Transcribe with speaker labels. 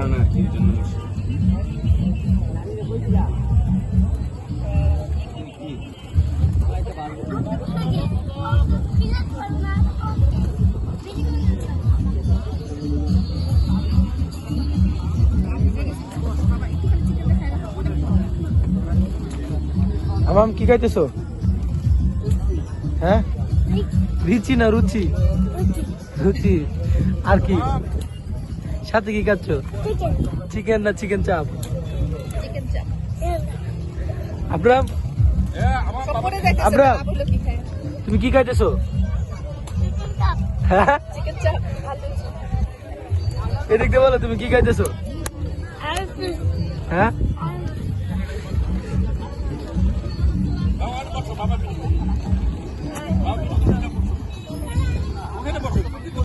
Speaker 1: দোকান আছে এই জন্য
Speaker 2: আমাম কি খাইতেছো? হ্যাঁ? রিচি না রুচি? রুচি। আর কি? সাথে কি খাচ্ছ? চিকেন না চিকেন চাপ আব্রাম?
Speaker 3: আব্রাম?
Speaker 2: তুমি কি খাইতেছো? হ্যাঁ? এদিক দিয়ে বলো তুমি কি খাইতেছো? হ্যাঁ?